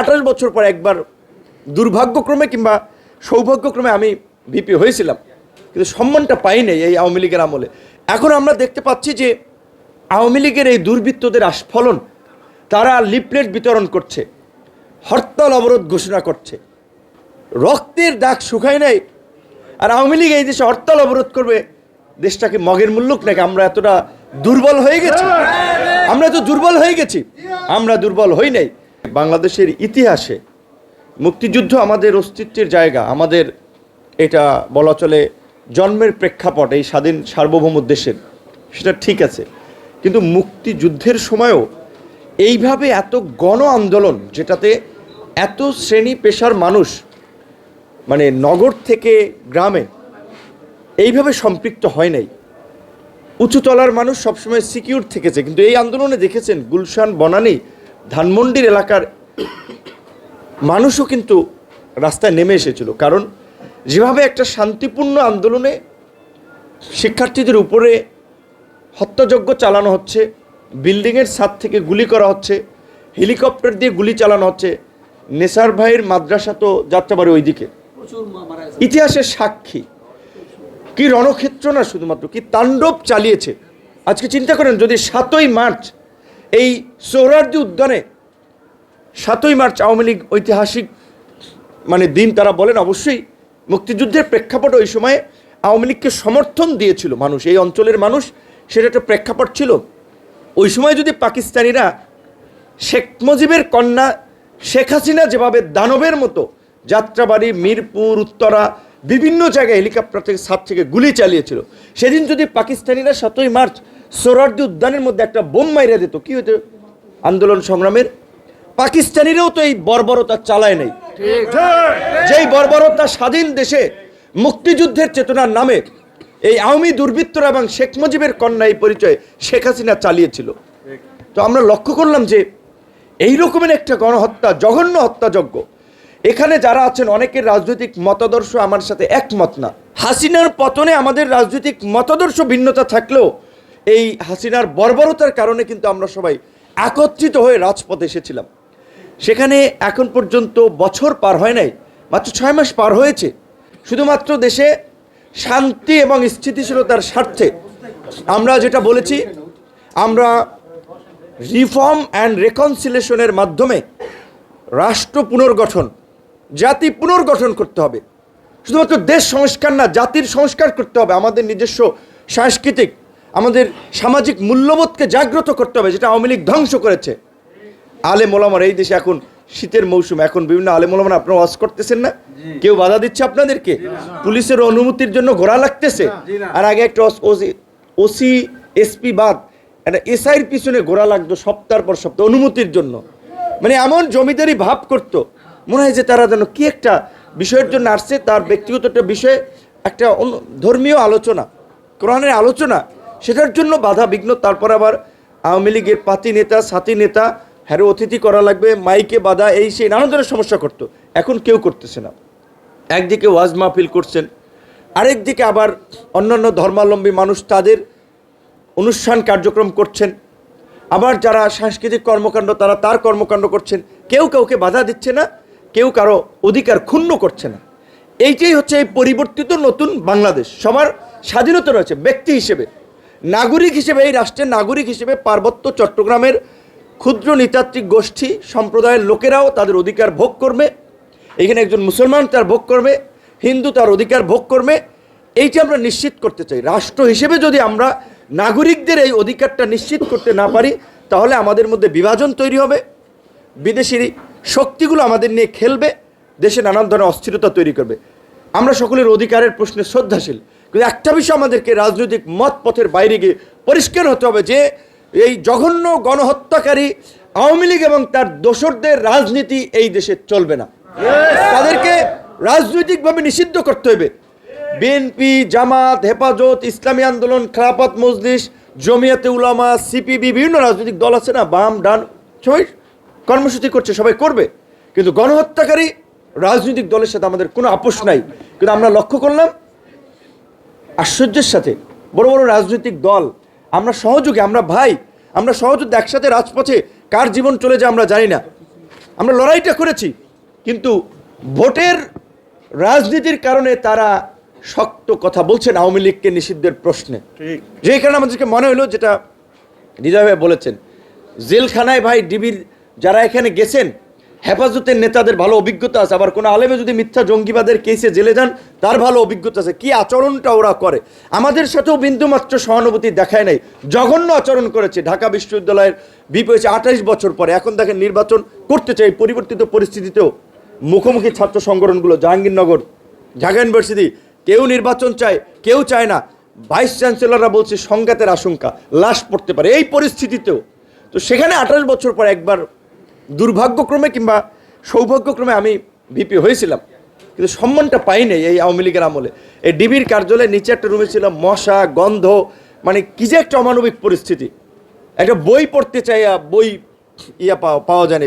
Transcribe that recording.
আঠাশ বছর পর একবার দুর্ভাগ্যক্রমে কিংবা সৌভাগ্যক্রমে আমি ভিপি হয়েছিলাম। কিন্তু সম্মানটা পাই এই আওয়ামী লীগের আমলে। এখন আমরা দেখতে পাচ্ছি যে আওয়ামী লীগের এই দুর্বৃত্তদের আস্ফলন, তারা লিফলেট বিতরণ করছে, হরতাল অবরোধ ঘোষণা করছে। রক্তের দাগ শুকায় নাই। আর আওয়ামী লীগ এই দেশে হরতাল অবরোধ করবে, দেশটাকে মগের মূল্যক নাকি আমরা এতটা দুর্বল হয়ে গেছি? আমরা তো দুর্বল হয়ে গেছি? আমরা দুর্বল হই নাই। বাংলাদেশের ইতিহাসে মুক্তিযুদ্ধ আমাদের অস্তিত্বের জায়গা, আমাদের এটা বলা চলে জন্মের প্রেক্ষাপট, এই স্বাধীন সার্বভৌম দেশের, সেটা ঠিক আছে। কিন্তু মুক্তিযুদ্ধের সময়ও এইভাবে এত গণ আন্দোলন যেটাতে এত শ্রেণি পেশার মানুষ মানে নগর থেকে গ্রামে এইভাবে সম্পৃক্ত হয় নাই। উঁচুতলার মানুষ সবসময় সিকিউর থেকেছে, কিন্তু এই আন্দোলনে দেখেছেন গুলশান, বনানী ধানমন্ডির এলাকার মানুষও কিন্তু রাস্তায় নেমে এসেছিল। কারণ যেভাবে একটা শান্তিপূর্ণ আন্দোলনে শিক্ষার্থীদের উপরে হত্যাযজ্ঞ চালানো হচ্ছে বিল্ডিংয়ের ছাদ থেকে গুলি করা হচ্ছে হেলিকপ্টার দিয়ে গুলি চালানো হচ্ছে নেসার ভাইয়ের মাদ্রাসা তো যাত্রা যাত্রাবাড়ি ওইদিকে। ইতিহাসের সাক্ষী। কি রণক্ষেত্র না শুধুমাত্র কি তাণ্ডব চালিয়েছে। আজকে চিন্তা করেন যদি সাতই মার্চ এই সৌরার্দি উদ্যানে সাতই মার্চ আওয়ামী লীগ ঐতিহাসিক মানে দিন তারা বলেন, অবশ্যই মুক্তিযুদ্ধের প্রেক্ষাপট ওই সময়ে আওয়ামী লীগকে সমর্থন দিয়েছিল মানুষ, এই অঞ্চলের মানুষ, সেটা একটা প্রেক্ষাপট ছিল। ওই সময় যদি পাকিস্তানিরা শেখ মুজিবের কন্যা শেখ হাসিনা যেভাবে দানবের মতো যাত্রাবাড়ি, মিরপুর, উত্তরা, বিভিন্ন জায়গায় হেলিকপ্টার থেকে সাত থেকে গুলি চালিয়েছিল, সেদিন যদি পাকিস্তানিরা সাতই মার্চ সোরার্দি উদ্যানের মধ্যে একটা বোম মাইরে দিত। কি হতো আন্দোলন সংগ্রামের। পাকিস্তানিরাও তো এই বর্বরতা চালায় নাই। যেই বর্বরতা স্বাধীন দেশে মুক্তিযুদ্ধের চেতনার নামে এই আওয়ামী দুর্বৃত্তরা এবং শেখ মুজিবের কন্যা এই পরিচয় শেখ হাসিনা চালিয়েছিল। তো আমরা লক্ষ্য করলাম যে এই রকমের একটা গণহত্যা জঘন্য হত্যাযজ্ঞ। এখানে যারা আছেন অনেকের রাজনৈতিক মতাদর্শ আমার সাথে একমত না। হাসিনার পতনে আমাদের রাজনৈতিক মতাদর্শ ভিন্নতা থাকলেও এই হাসিনার বর্বরতার কারণে কিন্তু আমরা সবাই একত্রিত হয়ে রাজপথে এসেছিলাম। সেখানে এখন পর্যন্ত বছর পার হয় নাই, মাত্র ছয় মাস পার হয়েছে। শুধুমাত্র দেশে শান্তি এবং স্থিতিশীলতার স্বার্থে আমরা যেটা বলেছি, আমরা রিফর্ম অ্যান্ড রেকনসিলেশনের মাধ্যমে রাষ্ট্র পুনর্গঠন, জাতি পুনর্গঠন করতে হবে। শুধুমাত্র দেশ সংস্কার না, জাতির সংস্কার করতে হবে। আমাদের নিজস্ব সাংস্কৃতিক আমাদের সামাজিক মূল্যবোধকে জাগ্রত করতে হবে, যেটা আওয়ামী লীগ ধ্বংস করেছে। আলে মোলামার এই দেশে এখন শীতের মৌসুম, এখন বিভিন্ন আলে মোলামার আপনারা ওয়াজ করতেছেন না? কেউ বাধা দিচ্ছে আপনাদেরকে? পুলিশের অনুমতির জন্য ঘোরা লাগতেছে। আর আগে একটা ওসি এসপি বাদ, একটা এসআইয়ের পিছনে ঘোরা লাগতো সপ্তাহ পর সপ্তাহ অনুমতির জন্য। মানে এমন জমিদারি ভাব করতো। মনে হয় যে তারা যেন কি একটা বিষয়ের জন্য আসছে, তার ব্যক্তিগত একটা বিষয়ে, একটা ধর্মীয় আলোচনা, কোরআনের আলোচনা। সেটার জন্য বাধা বিঘ্ন। তারপর আবার আওয়ামী লীগের পাতি নেতা সাথী নেতা, হ্যারো অতিথি করা লাগবে, মাইকে বাধা, এই সেই নানা ধরনের সমস্যা করতো। এখন কেউ করতেছে না। একদিকে ওয়াজ মাহফিল করছেন, আরেকদিকে আবার অন্যান্য ধর্মাবলম্বী মানুষ তাদের অনুষ্ঠান কার্যক্রম করছেন। আবার যারা সাংস্কৃতিক কর্মকাণ্ড, তারা তার কর্মকাণ্ড করছেন। কেউ কাউকে বাধা দিচ্ছে না, কেউ কারও অধিকার ক্ষুণ্ণ করছে না। এইটাই হচ্ছে এই পরিবর্তিত নতুন বাংলাদেশ। সবার স্বাধীনতা রয়েছে, ব্যক্তি হিসেবে। নাগরিক হিসেবে, এই রাষ্ট্রের নাগরিক হিসেবে পার্বত্য চট্টগ্রামের ক্ষুদ্র নৃতাত্ত্বিক গোষ্ঠী সম্প্রদায়ের লোকেরাও তাদের অধিকার ভোগ করবে। এখানে একজন মুসলমান তার ভোগ করবে, হিন্দু তার অধিকার ভোগ করবে। এইটা আমরা নিশ্চিত করতে চাই, রাষ্ট্র হিসেবে যদি আমরা নাগরিকদের এই অধিকারটা নিশ্চিত করতে না পারি, তাহলে আমাদের মধ্যে বিভাজন তৈরি হবে। বিদেশি শক্তিগুলো আমাদের নিয়ে খেলবে, দেশে নানান ধরনের অস্থিরতা তৈরি করবে। আমরা সকলের অধিকারের প্রশ্নে শ্রদ্ধাশীল। কিন্তু একটা বিষয় আমাদেরকে রাজনৈতিক মত পথের বাইরে গিয়ে পরিষ্কার হতে হবে যে এই জঘন্য গণহত্যাকারী আওয়ামী লীগ এবং তার দোসরদের রাজনীতি এই দেশে চলবে না। তাদেরকে রাজনৈতিকভাবে নিষিদ্ধ করতে হবে। বিএনপি, জামাত, হেফাজত, ইসলামী আন্দোলন, খেলাফত মজলিস, জমিয়াতে উলামা, সিপিবি, বিভিন্ন রাজনৈতিক দল আছে না, বাম, ডান সবাই কর্মসূচি করছে, সবাই করবে। কিন্তু গণহত্যাকারী রাজনৈতিক দলের সাথে আমাদের কোনো আপোষ নাই। কিন্তু আমরা লক্ষ্য করলাম আশ্চর্যের সাথে বড় বড় রাজনৈতিক দল আমরা সহযোগী আমরা ভাই আমরা সহযোগী একসাথে রাজপথে কার জীবন চলে যায় আমরা জানি না। আমরা লড়াইটা করেছি কিন্তু ভোটের রাজনীতির কারণে তারা শক্ত কথা বলছেন আওয়ামী লীগকে নিষিদ্ধের প্রশ্নে। ঠিক। যে কারণে আমাদেরকে মনে হলো যেটা হৃদয় ভাই বলেছেন জেলখানায় ভাই ডিবির যারা এখানে গেছেন হেফাজতের নেতাদের ভালো অভিজ্ঞতা আছে, আবার কোনো আলেমে যদি মিথ্যা জঙ্গিবাদের কেসে জেলে যান, তার ভালো অভিজ্ঞতা আছে। কি আচরণটা ওরা করে? আমাদের সাথেও বিন্দুমাত্র সহানুভূতি দেখায় নাই। জঘন্য আচরণ করেছে ঢাকা বিশ্ববিদ্যালয়ের বিপি হয়েছে আঠাইশ বছর পরে। এখন দেখেন নির্বাচন করতে চাই, পরিবর্তিত পরিস্থিতিতেও। মুখোমুখি ছাত্র সংগঠনগুলো, জাহাঙ্গীরনগর, ঢাকা ইউনিভার্সিটি, কেউ নির্বাচন চায়, কেউ চায় না। ভাইস চ্যান্সেলররা বলছে, সংঘাতের আশঙ্কা, লাশ পড়তে পারে। এই পরিস্থিতিতেও। তো সেখানে আঠাশ বছর পর একবার দুর্ভাগ্যক্রমে কিংবা সৌভাগ্যক্রমে আমি ভিপি হয়েছিলাম, কিন্তু সম্মানটা পাইনি এই আওয়ামী লীগের আমলে। এই ডিবির কার্যালয়ে নিচে একটা রুমে ছিল মশা, গন্ধ মানে কি যে একটা অমানবিক পরিস্থিতি। একটা বই পড়তে চাই বই ইয়া পাওয়া যায়নি।